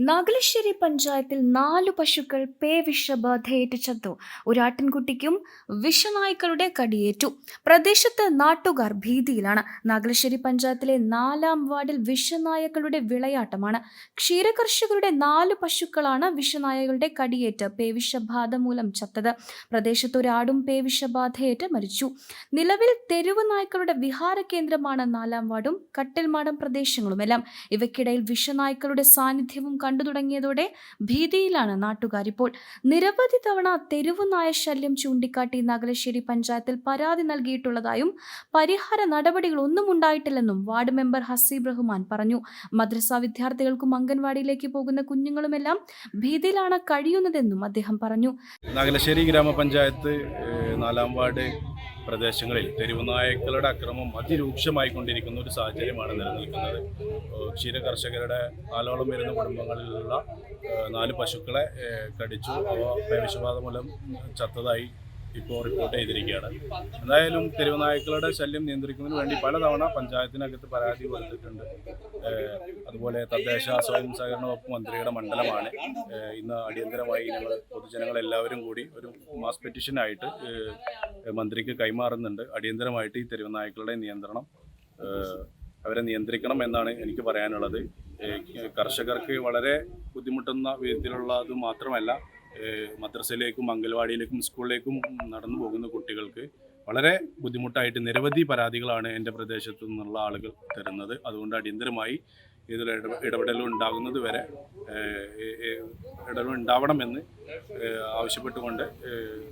നാഗലശ്ശേരി പഞ്ചായത്തിൽ നാല് പശുക്കൾ പേ വിഷബാധയേറ്റ് ചത്തു ഒരാട്ടിൻകുട്ടിക്കും വിഷനായ്ക്കളുടെ കടിയേറ്റു. പ്രദേശത്ത് നാട്ടുകാർ ഭീതിയിലാണ്. നാഗലശ്ശേരി പഞ്ചായത്തിലെ നാലാം വാർഡിൽ വിഷനായകളുടെ വിളയാട്ടമാണ്. ക്ഷീരകർഷകരുടെ നാല് പശുക്കളാണ് വിഷനായകളുടെ കടിയേറ്റ് പേവിഷബാധ മൂലം ചത്തത്. പ്രദേശത്ത് ഒരാടും പേവിഷബാധയേറ്റ് മരിച്ചു. നിലവിൽ തെരുവ് നായ്ക്കളുടെ വിഹാര കേന്ദ്രമാണ് നാലാം വാർഡും കട്ടിൽമാടം പ്രദേശങ്ങളുമെല്ലാം. ഇവയ്ക്കിടയിൽ വിഷനായ്ക്കളുടെ സാന്നിധ്യവും കണ്ടു തുടങ്ങിയതോടെ ഭീതിയിലാണ് നാട്ടുകാരിപ്പോൾ നിരവധി തവണ തെരുവു നായ ശല്യം ചൂണ്ടിക്കാട്ടി നഗലശ്ശേരി പഞ്ചായത്തിൽ പരാതി നൽകിയിട്ടുള്ളതായും പരിഹാര നടപടികൾ ഒന്നും ഉണ്ടായിട്ടില്ലെന്നും വാർഡ് മെമ്പർ ഹസീബ് റഹ്മാൻ പറഞ്ഞു. മദ്രസ വിദ്യാർത്ഥികൾക്കും അംഗൻവാടിയിലേക്ക് പോകുന്ന കുഞ്ഞുങ്ങളുമെല്ലാം ഭീതിയിലാണ് കഴിയുന്നതെന്നും അദ്ദേഹം പറഞ്ഞു. നാഗലശ്ശേരി ഗ്രാമപഞ്ചായത്ത് നാലാം വാർഡ് പ്രദേശങ്ങളിൽ തെരുവുനായ്ക്കളുടെ അക്രമം അതിരൂക്ഷമായി കൊണ്ടിരിക്കുന്ന ഒരു സാഹചര്യമാണ് നിലനിൽക്കുന്നത്. ക്ഷീര കർഷകരുടെ നാലോളം വരുന്ന കുടുംബങ്ങളിലുള്ള നാല് പശുക്കളെ കടിച്ചു. അവ വിഷബാധ മൂലം ചത്തതായി ഇപ്പോൾ റിപ്പോർട്ട് ചെയ്തിരിക്കുകയാണ്. എന്തായാലും തെരുവുനായ്ക്കളുടെ ശല്യം നിയന്ത്രിക്കുന്നതിന് വേണ്ടി പലതവണ പഞ്ചായത്തിനകത്ത് പരാതി കൊടുത്തിട്ടുണ്ട്. അതുപോലെ തദ്ദേശ സ്വയം സഹകരണ വകുപ്പ് മന്ത്രിയുടെ മണ്ഡലമാണ്. ഇന്ന് അടിയന്തരമായി ഞങ്ങൾ പൊതുജനങ്ങളെല്ലാവരും കൂടി ഒരു മാസ് പെറ്റീഷനായിട്ട് മന്ത്രിക്ക് കൈമാറുന്നുണ്ട്. അടിയന്തരമായിട്ട് ഈ തെരുവുനായ്ക്കളുടെ നിയന്ത്രണം അവരെ നിയന്ത്രിക്കണം എന്നാണ് എനിക്ക് പറയാനുള്ളത്. കർഷകർക്ക് വളരെ ബുദ്ധിമുട്ടുന്ന വിധത്തിലുള്ളത് മാത്രമല്ല മദ്രസയിലേക്കും അംഗൻവാടിയിലേക്കും സ്കൂളിലേക്കും നടന്നു പോകുന്ന കുട്ടികൾക്ക് വളരെ ബുദ്ധിമുട്ടായിട്ട് നിരവധി പരാതികളാണ് എന്റെ പ്രദേശത്തു നിന്നുള്ള ആളുകൾ തരുന്നത്. അതുകൊണ്ട് അടിയന്തരമായി ഇതിൽ ഇടപെടലും ഉണ്ടാകുന്നത് വരെ ഇടപെടൽ ഉണ്ടാവണമെന്ന് ആവശ്യപ്പെട്ടുകൊണ്ട്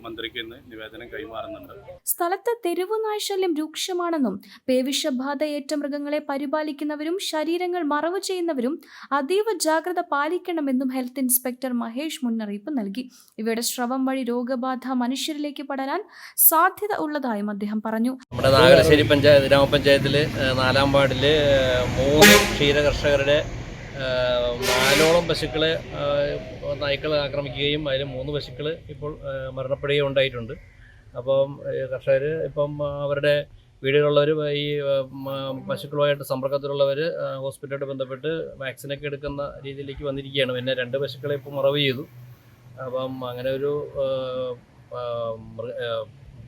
മന്ത്രിക്ക് ഇന്ന് നിവേദനം കൈമാറുന്നുണ്ട്. സ്ഥലത്ത് തെരുവുനാശല്യം രൂക്ഷമാണെന്നും പേവിഷബാധ ഏറ്റ മൃഗങ്ങളെ പരിപാലിക്കുന്നവരും ശരീരങ്ങൾ മറവ് ചെയ്യുന്നവരും അതീവ ജാഗ്രത പാലിക്കണമെന്നും ഹെൽത്ത് ഇൻസ്പെക്ടർ മഹേഷ് മുന്നറിയിപ്പ് നൽകി. ഇവയുടെ സ്രവം വഴി രോഗബാധ മനുഷ്യരിലേക്ക് പടരാൻ സാധ്യത ഉള്ളതായും അദ്ദേഹം പറഞ്ഞു. നമ്മുടെ നാഗലശ്ശേരി പഞ്ചായത്ത് ഗ്രാമപഞ്ചായത്തിൽ നാലാം വാർഡിൽ മൂന്ന് ക്ഷീര കർഷകരുടെ നാലോളം പശുക്കളെ നായ്ക്കൾ ആക്രമിക്കുകയും അതിൽ മൂന്ന് പശുക്കൾ ഇപ്പോൾ മരണപ്പെടുകയും ഉണ്ടായിട്ടുണ്ട്. അപ്പം കർഷകർ ഇപ്പം അവരുടെ വീടുകളിലുള്ളവർ ഈ പശുക്കളുമായിട്ട് സമ്പർക്കത്തിലുള്ളവർ ഹോസ്പിറ്റലുമായിട്ട് ബന്ധപ്പെട്ട് വാക്സിനൊക്കെ എടുക്കുന്ന രീതിയിലേക്ക് വന്നിരിക്കുകയാണ്. പിന്നെ രണ്ട് പശുക്കളെ ഇപ്പോൾ മറവ് ചെയ്തു. അപ്പം അങ്ങനെ ഒരു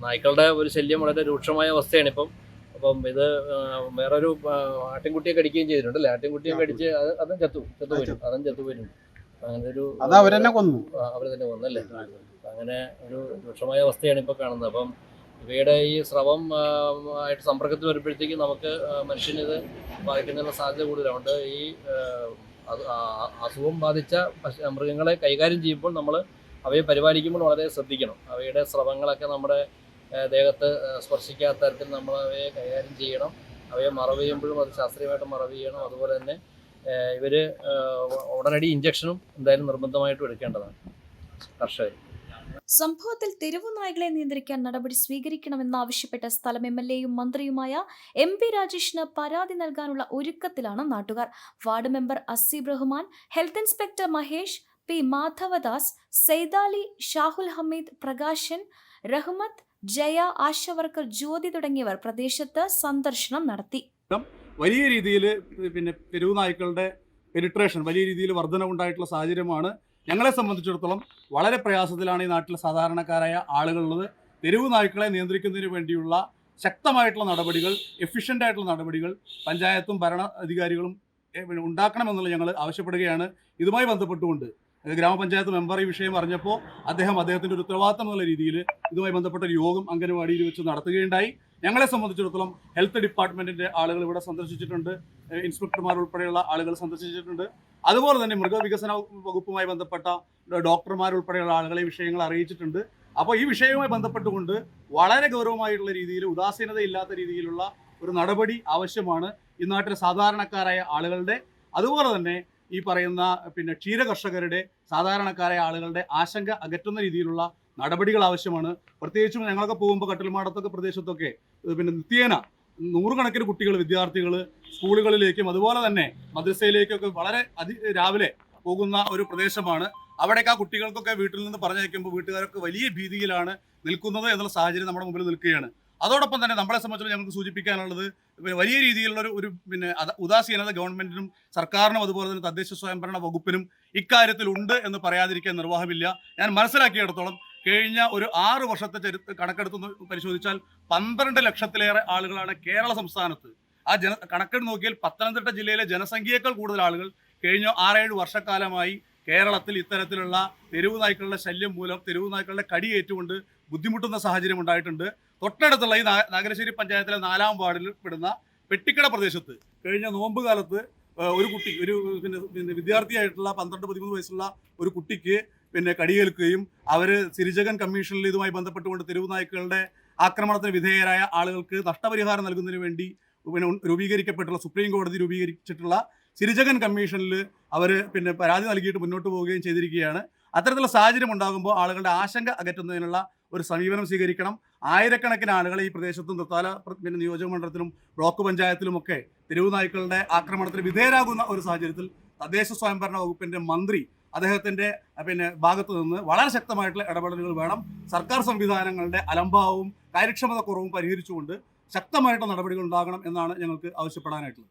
നായ്ക്കളുടെ ഒരു ശല്യം വളരെ രൂക്ഷമായ അവസ്ഥയാണ്. ഇപ്പം അപ്പം ഇത് വേറൊരു ആട്ടിൻകുട്ടിയെ കടിക്കുകയും ചെയ്തിട്ടുണ്ട് അല്ലേ ആട്ടിൻകുട്ടിയെ കടിച്ച് അത് അതും ചത്തു ചത്തു പോരും അതും ചത്തു പോരും അങ്ങനെ ഒരു അത് അവരെന്നെ കൊന്നു. അവർ തന്നെ കൊന്നല്ലേ അങ്ങനെ ഒരു രൂക്ഷമായ അവസ്ഥയാണ് ഇപ്പോൾ കാണുന്നത്. അപ്പം ഇവയുടെ ഈ സ്രവം ആയിട്ട് സമ്പർക്കത്തിൽ വരുമ്പോഴത്തേക്കും നമുക്ക് മനുഷ്യനിത് മനുഷ്യന് ഇത് ബാധിക്കുന്നതിനുള്ള സാധ്യത കൂടുതലുണ്ട് ഈ അസുഖം ബാധിച്ച മൃഗങ്ങളെ കൈകാര്യം ചെയ്യുമ്പോൾ നമ്മൾ അവയെ പരിപാലിക്കുമ്പോൾ വളരെ ശ്രദ്ധിക്കണം. അവയുടെ സ്രവങ്ങളൊക്കെ നമ്മുടെ ദേഹത്ത് സ്പർശിക്കാത്ത തരത്തിൽ നമ്മൾ അവയെ കൈകാര്യം ചെയ്യണം. അവയെ മറവ് ചെയ്യുമ്പോഴും അത് ശാസ്ത്രീയമായിട്ട് മറവ് ചെയ്യണം. അതുപോലെ തന്നെ ഇവർ ഉടനടി ഇഞ്ചക്ഷനും എന്തായാലും നിർബന്ധമായിട്ടും എടുക്കേണ്ടതാണ്. കർഷകർ. സംഭവത്തിൽ തെരുവു നായകളെ നിയന്ത്രിക്കാൻ നടപടി സ്വീകരിക്കണമെന്നാവശ്യപ്പെട്ട സ്ഥലം എം എൽ എയും മന്ത്രിയുമായ എം പി രാജേഷിന് പരാതി നൽകാനുള്ള ഒരുക്കത്തിലാണ് നാട്ടുകാർ. Ward member Aseeb Rahman health inspector Mahesh P Madhavadas Seythali Shahul Hameed Prakashan Rahmath Jaya ASHA worker Jyothi തുടങ്ങിയവർ പ്രദേശത്ത് സന്ദർശനം നടത്തി. വലിയ രീതിയിൽ പിന്നെ തെരുവ് നായ്ക്കളുടെ പെനിട്രേഷൻ വലിയ രീതിയിൽ വർധനവുണ്ടായിട്ടുള്ള സാഹചര്യമാണ്. ഞങ്ങളെ സംബന്ധിച്ചിടത്തോളം വളരെ പ്രയാസത്തിലാണ് ഈ നാട്ടിലെ സാധാരണക്കാരായ ആളുകളുള്ളത്. തെരുവ് നായ്ക്കളെ നിയന്ത്രിക്കുന്നതിന് വേണ്ടിയുള്ള ശക്തമായിട്ടുള്ള നടപടികൾ എഫിഷ്യന്റ് ആയിട്ടുള്ള നടപടികൾ പഞ്ചായത്തും ഭരണ അധികാരികളും ഉണ്ടാക്കണമെന്നുള്ള ഞങ്ങൾ ആവശ്യപ്പെടുകയാണ്. ഇതുമായി ബന്ധപ്പെട്ടുകൊണ്ട് ഗ്രാമപഞ്ചായത്ത് മെമ്പർ ഈ വിഷയം അറിഞ്ഞപ്പോൾ അദ്ദേഹം അദ്ദേഹത്തിന്റെ ഒരു ഉത്തരവാദിത്തം എന്നുള്ള രീതിയിൽ ഇതുമായി ബന്ധപ്പെട്ട ഒരു യോഗം അംഗനവാടിയിൽ വെച്ച് നടത്തുകയുണ്ടായി. ഞങ്ങളെ സംബന്ധിച്ചിടത്തോളം ഹെൽത്ത് ഡിപ്പാർട്ട്മെന്റിന്റെ ആളുകൾ ഇവിടെ സന്ദർശിച്ചിട്ടുണ്ട്. ഇൻസ്പെക്ടർമാർ ഉൾപ്പെടെയുള്ള ആളുകൾ സന്ദർശിച്ചിട്ടുണ്ട്. അതുപോലെ തന്നെ മൃഗവികസന വകുപ്പുമായി ബന്ധപ്പെട്ട ഡോക്ടർമാർ ഉൾപ്പെടെയുള്ള ആളുകളെ വിഷയങ്ങൾ അറിയിച്ചിട്ടുണ്ട്. അപ്പോൾ ഈ വിഷയവുമായി ബന്ധപ്പെട്ടുകൊണ്ട് വളരെ ഗൗരവമായിട്ടുള്ള രീതിയിൽ ഉദാസീനതയില്ലാത്ത രീതിയിലുള്ള ഒരു നടപടി ആവശ്യമാണ് ഈ നാട്ടിലെ സാധാരണക്കാരായ ആളുകളുടെ. അതുപോലെ തന്നെ ഈ പറയുന്ന പിന്നെ ക്ഷീര കർഷകരുടെ സാധാരണക്കാരായ ആളുകളുടെ ആശങ്ക അകറ്റുന്ന രീതിയിലുള്ള നടപടികൾ ആവശ്യമാണ്. പ്രത്യേകിച്ചും ഞങ്ങളൊക്കെ പോകുമ്പോൾ കട്ടിൽമാടത്തൊക്കെ പ്രദേശത്തൊക്കെ പിന്നെ നിത്യേന നൂറുകണക്കിന് കുട്ടികൾ വിദ്യാർത്ഥികൾ സ്കൂളുകളിലേക്കും അതുപോലെ തന്നെ മദ്രസയിലേക്കൊക്കെ വളരെ അതി രാവിലെ പോകുന്ന ഒരു പ്രദേശമാണ്. അവിടേക്ക് ആ കുട്ടികൾക്കൊക്കെ വീട്ടിൽ നിന്ന് പറഞ്ഞയക്കുമ്പോൾ വീട്ടുകാരൊക്കെ വലിയ ഭീതിയിലാണ് നിൽക്കുന്നത് എന്നുള്ള സാഹചര്യം നമ്മുടെ മുമ്പിൽ നിൽക്കുകയാണ്. അതോടൊപ്പം തന്നെ നമ്മളെ സംബന്ധിച്ച് ഞങ്ങൾക്ക് സൂചിപ്പിക്കാനുള്ളത് വലിയ രീതിയിലുള്ള ഒരു പിന്നെ ഉദാസീനത ഗവൺമെന്റിനും സർക്കാരിനും അതുപോലെ തന്നെ തദ്ദേശ സ്വയംഭരണ വകുപ്പിനും ഇക്കാര്യത്തിൽ ഉണ്ട് എന്ന് പറയാതിരിക്കാൻ നിർവാഹമില്ല. ഞാൻ മനസ്സിലാക്കിയിടത്തോളം കഴിഞ്ഞ ഒരു ആറ് വർഷത്തെ ചരി കണക്കെടുത്ത് പരിശോധിച്ചാൽ പന്ത്രണ്ട് ലക്ഷത്തിലേറെ ആളുകളാണ് കേരള സംസ്ഥാനത്ത്. ആ ജന കണക്കെടുത്ത് നോക്കിയാൽ പത്തനംതിട്ട ജില്ലയിലെ ജനസംഖ്യയേക്കാൾ കൂടുതൽ ആളുകൾ കഴിഞ്ഞ ആറേഴ് വർഷക്കാലമായി കേരളത്തിൽ ഇത്തരത്തിലുള്ള തെരുവ് നായ്ക്കളുടെ ശല്യം മൂലം തെരുവ് നായ്ക്കളുടെ കടിയേറ്റുകൊണ്ട് ബുദ്ധിമുട്ടുന്ന സാഹചര്യം ഉണ്ടായിട്ടുണ്ട്. തൊട്ടടുത്തുള്ള ഈ നാഗരശ്ശേരി പഞ്ചായത്തിലെ നാലാം വാർഡിൽ പെടുന്ന പെട്ടിക്കട പ്രദേശത്ത് കഴിഞ്ഞ നോമ്പ് കാലത്ത് ഒരു കുട്ടി ഒരു പിന്നെ പിന്നെ വിദ്യാർത്ഥിയായിട്ടുള്ള പന്ത്രണ്ട് പതിമൂന്ന് വയസ്സുള്ള ഒരു കുട്ടിക്ക് പിന്നെ കടിയേൽക്കുകയും അവർ സിരിജകൻ കമ്മീഷനിൽ ഇതുമായി ബന്ധപ്പെട്ടുകൊണ്ട് തെരുവ് നായ്ക്കളുടെ ആക്രമണത്തിന് വിധേയരായ ആളുകൾക്ക് നഷ്ടപരിഹാരം നൽകുന്നതിന് വേണ്ടി പിന്നെ രൂപീകരിക്കപ്പെട്ടുള്ള സുപ്രീം കോടതി രൂപീകരിച്ചിട്ടുള്ള സിരിജകൻ കമ്മീഷനിൽ അവർ പിന്നെ പരാതി നൽകിയിട്ട് മുന്നോട്ട് പോവുകയും ചെയ്തിരിക്കുകയാണ്. അത്തരത്തിലുള്ള സാഹചര്യം ഉണ്ടാകുമ്പോൾ ആളുകളുടെ ആശങ്ക അകറ്റുന്നതിനുള്ള ഒരു സമീപനം സ്വീകരിക്കണം. ആയിരക്കണക്കിന് ആളുകൾ ഈ പ്രദേശത്തും തൃത്താല പിന്നെ നിയോജക മണ്ഡലത്തിലും ബ്ലോക്ക് പഞ്ചായത്തിലുമൊക്കെ തെരുവ് നായ്ക്കളുടെ ആക്രമണത്തിന് വിധേയരാകുന്ന ഒരു സാഹചര്യത്തിൽ തദ്ദേശ സ്വയംഭരണ വകുപ്പിന്റെ മന്ത്രി അദ്ദേഹത്തിന്റെ പിന്നെ ഭാഗത്തു നിന്ന് വളരെ ശക്തമായിട്ടുള്ള ഇടപെടലുകൾ വേണം. സർക്കാർ സംവിധാനങ്ങളുടെ അലംഭാവവും കാര്യക്ഷമത കുറവും പരിഹരിച്ചുകൊണ്ട് ശക്തമായിട്ടുള്ള നടപടികൾ ഉണ്ടാകണം എന്നാണ് ഞങ്ങൾക്ക് ആവശ്യപ്പെടാനായിട്ടുള്ളത്.